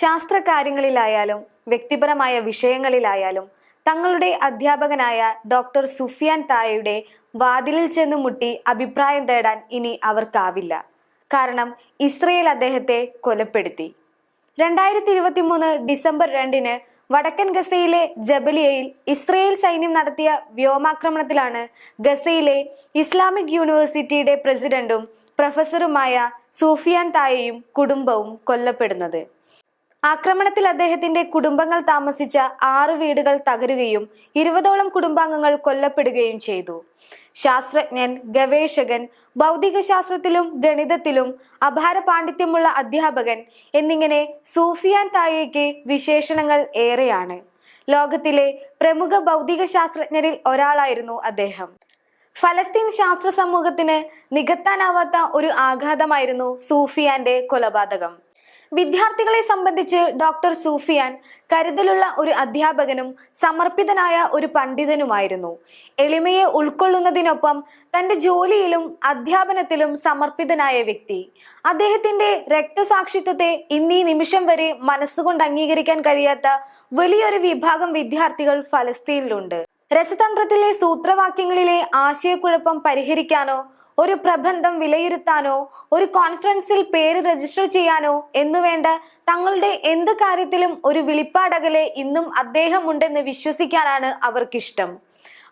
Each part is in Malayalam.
ശാസ്ത്രകാര്യങ്ങളിലായാലും വ്യക്തിപരമായ വിഷയങ്ങളിലായാലും തങ്ങളുടെ അധ്യാപകനായ ഡോക്ടർ സുഫിയാൻ തായയുടെ വാതിലിൽ ചെന്ന് മുട്ടി അഭിപ്രായം തേടാൻ ഇനി അവർക്കാവില്ല. കാരണം ഇസ്രയേൽ അദ്ദേഹത്തെ കൊലപ്പെടുത്തി. രണ്ടായിരത്തി ഇരുപത്തി മൂന്ന് ഡിസംബർ രണ്ടിന് വടക്കൻ ഗസയിലെ ജബലിയയിൽ ഇസ്രയേൽ സൈന്യം നടത്തിയ വ്യോമാക്രമണത്തിലാണ് ഗസയിലെ ഇസ്ലാമിക് യൂണിവേഴ്സിറ്റിയുടെ പ്രസിഡന്റും പ്രൊഫസറുമായ സൂഫിയാൻ തായയും കുടുംബവും കൊല്ലപ്പെടുന്നത്. ആക്രമണത്തിൽ അദ്ദേഹത്തിന്റെ കുടുംബങ്ങൾ താമസിച്ച ആറ് വീടുകൾ തകരുകയും ഇരുപതോളം കുടുംബാംഗങ്ങൾ കൊല്ലപ്പെടുകയും ചെയ്തു. ശാസ്ത്രജ്ഞൻ ഗവേഷകൻ ഭൗതിക ശാസ്ത്രത്തിലും ഗണിതത്തിലും അപാര പാണ്ഡിത്യമുള്ള അധ്യാപകൻ എന്നിങ്ങനെ സൂഫിയാൻ തായയ്ക്ക് വിശേഷണങ്ങൾ ഏറെയാണ്. ലോകത്തിലെ പ്രമുഖ ഭൗതിക ശാസ്ത്രജ്ഞരിൽ ഒരാളായിരുന്നു അദ്ദേഹം. ഫലസ്തീൻ ശാസ്ത്ര സമൂഹത്തിന് നികത്താനാവാത്ത ഒരു ആഘാതമായിരുന്നു സൂഫിയാന്റെ കൊലപാതകം. വിദ്യാർത്ഥികളെ സംബന്ധിച്ച് ഡോക്ടർ സൂഫിയാൻ കരുതലുള്ള ഒരു അധ്യാപകനും സമർപ്പിതനായ ഒരു പണ്ഡിതനുമായിരുന്നു. എളിമയെ ഉൾക്കൊള്ളുന്നതിനൊപ്പം തന്റെ ജോലിയിലും അധ്യാപനത്തിലും സമർപ്പിതനായ വ്യക്തി. അദ്ദേഹത്തിന്റെ രക്തസാക്ഷിത്വത്തെ ഇന്നീ നിമിഷം വരെ മനസ്സുകൊണ്ട് അംഗീകരിക്കാൻ കഴിയാത്ത വലിയൊരു വിഭാഗം വിദ്യാർത്ഥികൾ ഫലസ്തീനിലുണ്ട്. രസതന്ത്രത്തിലെ സൂത്രവാക്യങ്ങളിലെ ആശയക്കുഴപ്പം പരിഹരിക്കാനോ ഒരു പ്രബന്ധം വിലയിരുത്താനോ ഒരു കോൺഫറൻസിൽ പേര് രജിസ്റ്റർ ചെയ്യാനോ എന്നുവേണ്ട തങ്ങളുടെ എന്ത് കാര്യത്തിലും ഒരു വിളിപ്പാടകലെ ഇന്നും അദ്ദേഹമുണ്ടെന്ന് വിശ്വസിക്കാനാണ് അവർക്കിഷ്ടം.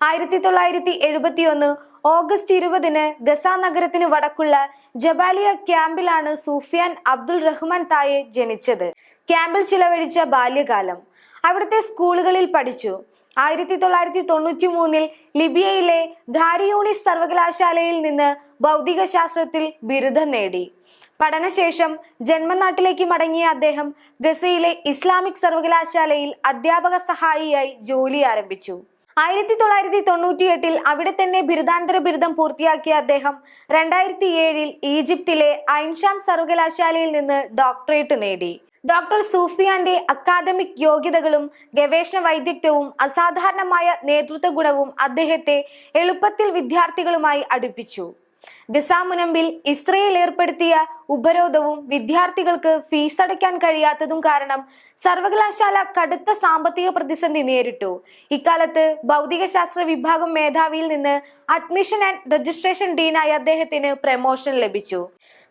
ആയിരത്തി തൊള്ളായിരത്തി എഴുപത്തി ഒന്ന് ഓഗസ്റ്റ് ഇരുപതിന് ഗസ നഗരത്തിന് വടക്കുള്ള ജബാലിയ ക്യാമ്പിലാണ് സൂഫിയാൻ അബ്ദുൾ റഹ്മാൻ തായെ ജനിച്ചത്. ക്യാമ്പിൽ ചിലവഴിച്ച ബാല്യകാലം. അവിടുത്തെ സ്കൂളുകളിൽ പഠിച്ചു. ആയിരത്തി തൊള്ളായിരത്തി തൊണ്ണൂറ്റി മൂന്നിൽ ലിബിയയിലെ ധാരിയൂണിസ് സർവകലാശാലയിൽ നിന്ന് ഭൗതിക ശാസ്ത്രത്തിൽ ബിരുദം നേടി. പഠനശേഷം ജന്മനാട്ടിലേക്ക് മടങ്ങിയ അദ്ദേഹം ഗസയിലെ ഇസ്ലാമിക് സർവകലാശാലയിൽ അധ്യാപക സഹായിയായി ജോലി ആരംഭിച്ചു. ആയിരത്തി തൊള്ളായിരത്തി തൊണ്ണൂറ്റി എട്ടിൽ അവിടെ തന്നെ ബിരുദാനന്തര ബിരുദം പൂർത്തിയാക്കിയ അദ്ദേഹം രണ്ടായിരത്തി ഏഴിൽ ഈജിപ്തിലെ ഐൻഷാം സർവകലാശാലയിൽ നിന്ന് ഡോക്ടറേറ്റ് നേടി. ഡോക്ടർ സൂഫിയാന്റെ അക്കാദമിക് യോഗ്യതകളും ഗവേഷണ വൈദഗ്ധ്യവും അസാധാരണമായ നേതൃത്വ ഗുണവും അദ്ദേഹത്തെ എളുപ്പത്തിൽ വിദ്യാർത്ഥികളുമായി അടുപ്പിച്ചു. ഗസാമുനമ്പിൽ ഇസ്രയേൽ ഏർപ്പെടുത്തിയ ഉപരോധവും വിദ്യാർത്ഥികൾക്ക് ഫീസ് അടയ്ക്കാൻ കഴിയാത്തതും കാരണം സർവകലാശാല കടുത്ത സാമ്പത്തിക പ്രതിസന്ധി നേരിട്ടു. ഇക്കാലത്ത് ഭൗതികശാസ്ത്ര വിഭാഗം മേധാവിയിൽ നിന്ന് അഡ്മിഷൻ ആൻഡ് രജിസ്ട്രേഷൻ ഡീനായി അദ്ദേഹത്തിന് പ്രമോഷൻ ലഭിച്ചു.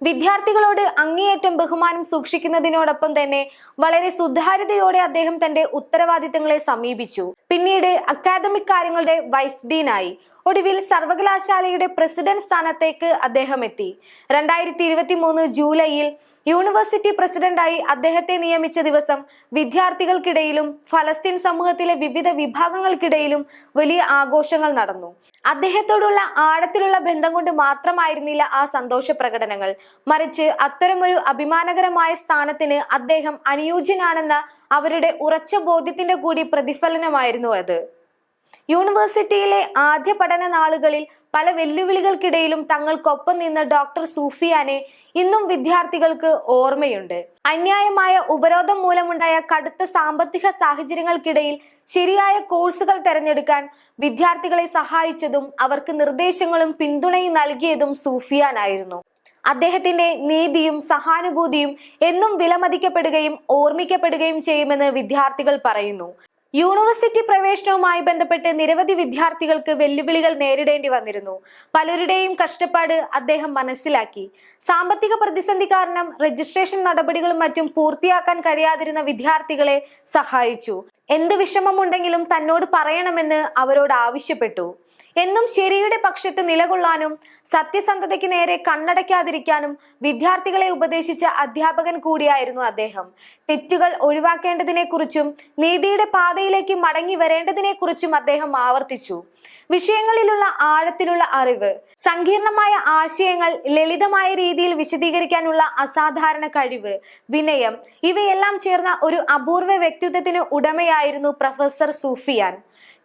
വിദ്യാർത്ഥികളോട് അങ്ങേയറ്റം ബഹുമാനം സൂക്ഷിക്കുന്നതിനോടൊപ്പം തന്നെ വളരെ സുതാര്യതയോടെ അദ്ദേഹം തന്റെ ഉത്തരവാദിത്തങ്ങളെ സമീപിച്ചു. പിന്നീട് അക്കാദമിക് കാര്യങ്ങളുടെ വൈസ് ഡീനായി. ഒടുവിൽ സർവകലാശാലയുടെ പ്രസിഡന്റ് സ്ഥാനത്തേക്ക് അദ്ദേഹം എത്തി. രണ്ടായിരത്തി ഇരുപത്തി മൂന്ന് ജൂലൈയിൽ യൂണിവേഴ്സിറ്റി പ്രസിഡന്റായി അദ്ദേഹത്തെ നിയമിച്ച ദിവസം വിദ്യാർത്ഥികൾക്കിടയിലും ഫലസ്തീൻ സമൂഹത്തിലെ വിവിധ വിഭാഗങ്ങൾക്കിടയിലും വലിയ ആഘോഷങ്ങൾ നടന്നു. അദ്ദേഹത്തോടുള്ള ആഴത്തിലുള്ള ബന്ധം കൊണ്ട് മാത്രമായിരുന്നില്ല ആ സന്തോഷ പ്രകടനങ്ങൾ. മറിച്ച് അത്തരമൊരു അഭിമാനകരമായ സ്ഥാനത്തിന് അദ്ദേഹം അനുയോജ്യനാണെന്ന അവരുടെ ഉറച്ച ബോധ്യത്തിന്റെ കൂടി പ്രതിഫലനമായിരുന്നു അത്. യൂണിവേഴ്സിറ്റിയിലെ ആദ്യ പഠന നാളുകളിൽ പല വെല്ലുവിളികൾക്കിടയിലും തങ്ങൾക്കൊപ്പം നിന്ന ഡോക്ടർ സൂഫിയാനെ ഇന്നും വിദ്യാർത്ഥികൾക്ക് ഓർമ്മയുണ്ട്. അന്യായമായ ഉപരോധം മൂലമുണ്ടായ കടുത്ത സാമ്പത്തിക സാഹചര്യങ്ങൾക്കിടയിൽ ശരിയായ കോഴ്സുകൾ തിരഞ്ഞെടുക്കാൻ വിദ്യാർത്ഥികളെ സഹായിച്ചതും അവർക്ക് നിർദ്ദേശങ്ങളും പിന്തുണയും നൽകിയതും സൂഫിയാനായിരുന്നു. അദ്ദേഹത്തിന്റെ നീതിയും സഹാനുഭൂതിയും എന്നും വിലമതിക്കപ്പെടുകയും ഓർമ്മിക്കപ്പെടുകയും ചെയ്യുമെന്ന് വിദ്യാർത്ഥികൾ പറയുന്നു. യൂണിവേഴ്സിറ്റി പ്രവേശനവുമായി ബന്ധപ്പെട്ട് നിരവധി വിദ്യാർത്ഥികൾക്ക് വെല്ലുവിളികൾ നേരിടേണ്ടി വന്നിരുന്നു. പലരുടെയും കഷ്ടപ്പാട് അദ്ദേഹം മനസ്സിലാക്കി. സാമ്പത്തിക പ്രതിസന്ധി കാരണം രജിസ്ട്രേഷൻ നടപടികളും മറ്റും പൂർത്തിയാക്കാൻ കഴിയാതിരുന്ന വിദ്യാർത്ഥികളെ സഹായിച്ചു. എന്ത് വിഷമമുണ്ടെങ്കിലും തന്നോട് പറയണമെന്ന് അവരോട് ആവശ്യപ്പെട്ടു. എന്നും ശരിയുടെ പക്ഷത്ത് നിലകൊള്ളാനും സത്യസന്ധതയ്ക്ക് നേരെ കണ്ണടയ്ക്കാതിരിക്കാനും വിദ്യാർത്ഥികളെ ഉപദേശിച്ച അധ്യാപകൻ കൂടിയായിരുന്നു അദ്ദേഹം. തെറ്റുകൾ ഒഴിവാക്കേണ്ടതിനെക്കുറിച്ചും നീതിയുടെ പാതയിലേക്ക് മടങ്ങി വരേണ്ടതിനെക്കുറിച്ചും അദ്ദേഹം ആവർത്തിച്ചു. വിഷയങ്ങളിലുള്ള ആഴത്തിലുള്ള അറിവ് സങ്കീർണമായ ആശയങ്ങൾ ലളിതമായ രീതിയിൽ വിശദീകരിക്കാനുള്ള അസാധാരണ കഴിവ് വിനയം ഇവയെല്ലാം ചേർന്ന ഒരു അപൂർവ വ്യക്തിത്വത്തിന് ഉടമയായിരുന്നു പ്രൊഫസർ സൂഫിയാൻ.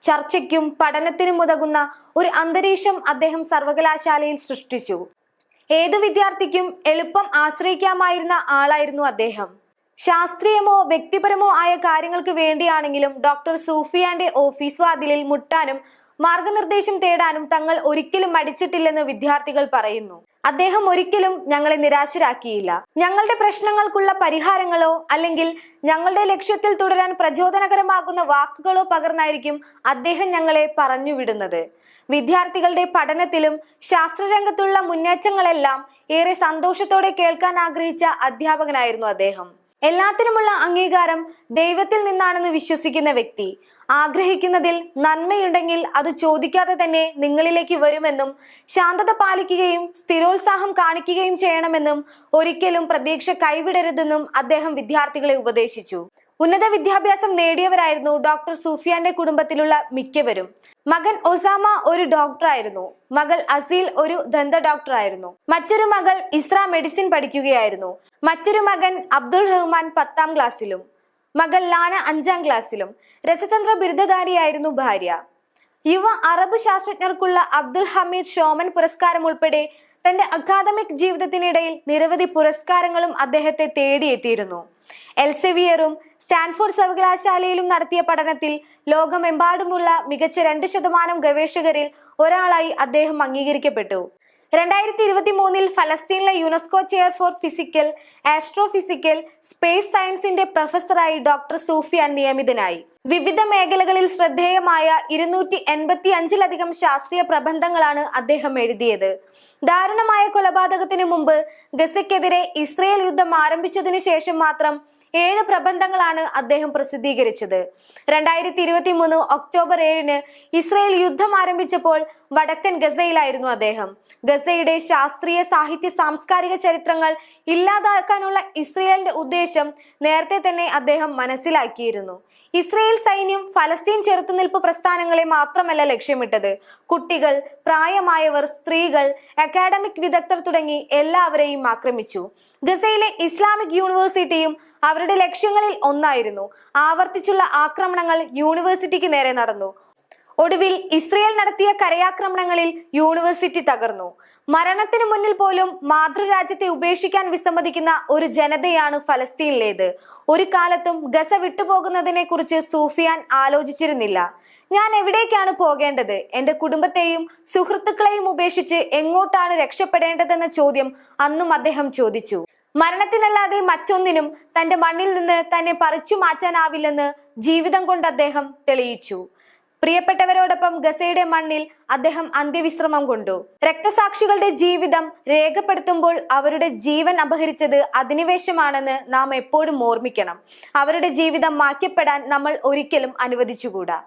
ചർച്ചയ്ക്കും പഠനത്തിനും ഉതകുന്ന ഒരു അന്തരീക്ഷം അദ്ദേഹം സർവകലാശാലയിൽ സൃഷ്ടിച്ചു. ഏതു വിദ്യാർത്ഥിക്കും എളുപ്പം ആശ്രയിക്കാമായിരുന്ന ആളായിരുന്നു അദ്ദേഹം. ശാസ്ത്രീയമോ വ്യക്തിപരമോ ആയ കാര്യങ്ങൾക്ക് വേണ്ടിയാണെങ്കിലും ഡോക്ടർ സൂഫിയാന്റെ ഓഫീസ് വാതിലിൽ മുട്ടാനും മാർഗനിർദ്ദേശം തേടാനും തങ്ങൾ ഒരിക്കലും മടിച്ചിട്ടില്ലെന്ന് വിദ്യാർത്ഥികൾ പറയുന്നു. അദ്ദേഹം ഒരിക്കലും ഞങ്ങളെ നിരാശരാക്കിയില്ല. ഞങ്ങളുടെ പ്രശ്നങ്ങൾക്കുള്ള പരിഹാരങ്ങളോ അല്ലെങ്കിൽ ഞങ്ങളുടെ ലക്ഷ്യത്തിൽ തുടരാൻ പ്രചോദനകരമാകുന്ന വാക്കുകളോ പകർന്നായിരിക്കും അദ്ദേഹം ഞങ്ങളെ പറഞ്ഞുവിടുന്നത്. വിദ്യാർത്ഥികളുടെ പഠനത്തിലും ശാസ്ത്രരംഗത്തുള്ള മുന്നേറ്റങ്ങളെല്ലാം ഏറെ സന്തോഷത്തോടെ കേൾക്കാൻ ആഗ്രഹിച്ച അധ്യാപകനായിരുന്നു അദ്ദേഹം. എല്ലാത്തിനുമുള്ള അംഗീകാരം ദൈവത്തിൽ നിന്നാണെന്ന് വിശ്വസിക്കുന്ന വ്യക്തി. ആഗ്രഹിക്കുന്നതിൽ നന്മയുണ്ടെങ്കിൽ അത് ചോദിക്കാതെ തന്നെ നിങ്ങളിലേക്ക് വരുമെന്നും ശാന്തത പാലിക്കുകയും സ്ഥിരോത്സാഹം കാണിക്കുകയും ചെയ്യണമെന്നും ഒരിക്കലും പ്രതീക്ഷ കൈവിടരുതെന്നും അദ്ദേഹം വിദ്യാർത്ഥികളെ ഉപദേശിച്ചു. ഉന്നത വിദ്യാഭ്യാസം നേടിയവരായിരുന്നു ഡോക്ടർ സൂഫിയാന്റെ കുടുംബത്തിലുള്ള മിക്കവരും. മകൻ ഒസാമ ഒരു ഡോക്ടറായിരുന്നു. മകൾ അസീൽ ഒരു ദന്ത ഡോക്ടറായിരുന്നു. മറ്റൊരു മകൾ ഇസ്ര മെഡിസിൻ പഠിക്കുകയായിരുന്നു. മറ്റൊരു മകൻ അബ്ദുൾ റഹ്മാൻ പത്താം ക്ലാസ്സിലും. മകൾ ലാന അഞ്ചാം ക്ലാസ്സിലും. രസതന്ത്ര ബിരുദധാരിയായിരുന്നു ഭാര്യ. യുവ അറബ് ശാസ്ത്രജ്ഞർക്കുള്ള അബ്ദുൽ ഹമീദ് ഷോമൻ പുരസ്കാരം ഉൾപ്പെടെ തന്റെ അക്കാദമിക് ജീവിതത്തിനിടയിൽ നിരവധി പുരസ്കാരങ്ങളും അദ്ദേഹത്തെ തേടിയെത്തിയിരുന്നു. എൽസെവിയറും സ്റ്റാൻഫോർഡ് സർവകലാശാലയിലും നടത്തിയ പഠനത്തിൽ ലോകമെമ്പാടുമുള്ള മികച്ച രണ്ട് ശതമാനം ഗവേഷകരിൽ ഒരാളായി അദ്ദേഹം അംഗീകരിക്കപ്പെട്ടു. രണ്ടായിരത്തി ഇരുപത്തി മൂന്നിൽ ഫലസ്തീനിലെ UNESCO chair for physical astrophysical space സയൻസിന്റെ പ്രൊഫസറായി ഡോക്ടർ സൂഫിയാൻ നിയമിതനായി. വിവിധ മേഖലകളിൽ ശ്രദ്ധേയമായ ഇരുന്നൂറ്റി എൺപത്തി അഞ്ചിലധികം ശാസ്ത്രീയ പ്രബന്ധങ്ങളാണ് അദ്ദേഹം എഴുതിയത്. ദാരുണമായ കൊലപാതകത്തിനു മുമ്പ് ഗസയ്ക്കെതിരെ ഇസ്രയേൽ യുദ്ധം ആരംഭിച്ചതിനു ശേഷം മാത്രം ഏഴ് പ്രബന്ധങ്ങളാണ് അദ്ദേഹം പ്രസിദ്ധീകരിച്ചത്. രണ്ടായിരത്തി ഇരുപത്തി മൂന്ന് ഒക്ടോബർ ഏഴിന് ഇസ്രയേൽ യുദ്ധം ആരംഭിച്ചപ്പോൾ വടക്കൻ ഗസയിലായിരുന്നു അദ്ദേഹം. ഗസയുടെ ശാസ്ത്രീയ സാഹിത്യ സാംസ്കാരിക ചരിത്രങ്ങൾ ഇല്ലാതാക്കാനുള്ള ഇസ്രയേലിന്റെ ഉദ്ദേശം നേരത്തെ തന്നെ അദ്ദേഹം മനസ്സിലാക്കിയിരുന്നു. ഇസ്രയേൽ സൈന്യം ഫലസ്തീൻ ചെറുത്തുനിൽപ്പ് പ്രസ്ഥാനങ്ങളെ മാത്രമല്ല ലക്ഷ്യമിട്ടത്. കുട്ടികൾ പ്രായമായവർ സ്ത്രീകൾ അക്കാഡമിക് വിദഗ്ധർ തുടങ്ങി എല്ലാവരെയും ആക്രമിച്ചു. ഗസയിലെ ഇസ്ലാമിക് യൂണിവേഴ്സിറ്റിയും അവരുടെ ലക്ഷ്യങ്ങളിൽ ഒന്നായിരുന്നു. ആവർത്തിച്ചുള്ള ആക്രമണങ്ങൾ യൂണിവേഴ്സിറ്റിക്ക് നേരെ നടന്നു. ഒടുവിൽ ഇസ്രയേൽ നടത്തിയ കരയാക്രമണങ്ങളിൽ യൂണിവേഴ്സിറ്റി തകർന്നു. മരണത്തിനു മുന്നിൽ പോലും മാതൃരാജ്യത്തെ ഉപേക്ഷിക്കാൻ വിസമ്മതിക്കുന്ന ഒരു ജനതയാണ് ഫലസ്തീനിലേത്. ഒരു കാലത്തും ഗസ വിട്ടുപോകുന്നതിനെ കുറിച്ച് സൂഫിയാൻ ആലോചിച്ചിരുന്നില്ല. ഞാൻ എവിടേക്കാണ് പോകേണ്ടത്? എന്റെ കുടുംബത്തെയും സുഹൃത്തുക്കളെയും ഉപേക്ഷിച്ച് എങ്ങോട്ടാണ് രക്ഷപ്പെടേണ്ടതെന്ന ചോദ്യം അന്നും അദ്ദേഹം ചോദിച്ചു. മരണത്തിനല്ലാതെ മറ്റൊന്നിനും തന്റെ മണ്ണിൽ നിന്ന് തന്നെ പറിച്ചു മാറ്റാനാവില്ലെന്ന് ജീവിതം കൊണ്ട് അദ്ദേഹം തെളിയിച്ചു. പ്രിയപ്പെട്ടവരോടൊപ്പം ഗസയുടെ മണ്ണിൽ അദ്ദേഹം അന്ത്യവിശ്രമം കൊണ്ടു. രക്തസാക്ഷികളുടെ ജീവിതം രേഖപ്പെടുത്തുമ്പോൾ അവരുടെ ജീവൻ അപഹരിച്ചത് അധിനിവേശമാണെന്ന് നാം എപ്പോഴും ഓർമ്മിക്കണം. അവരുടെ ജീവിതം മാറ്റപ്പെടാൻ നമ്മൾ ഒരിക്കലും അനുവദിച്ചുകൂടാ.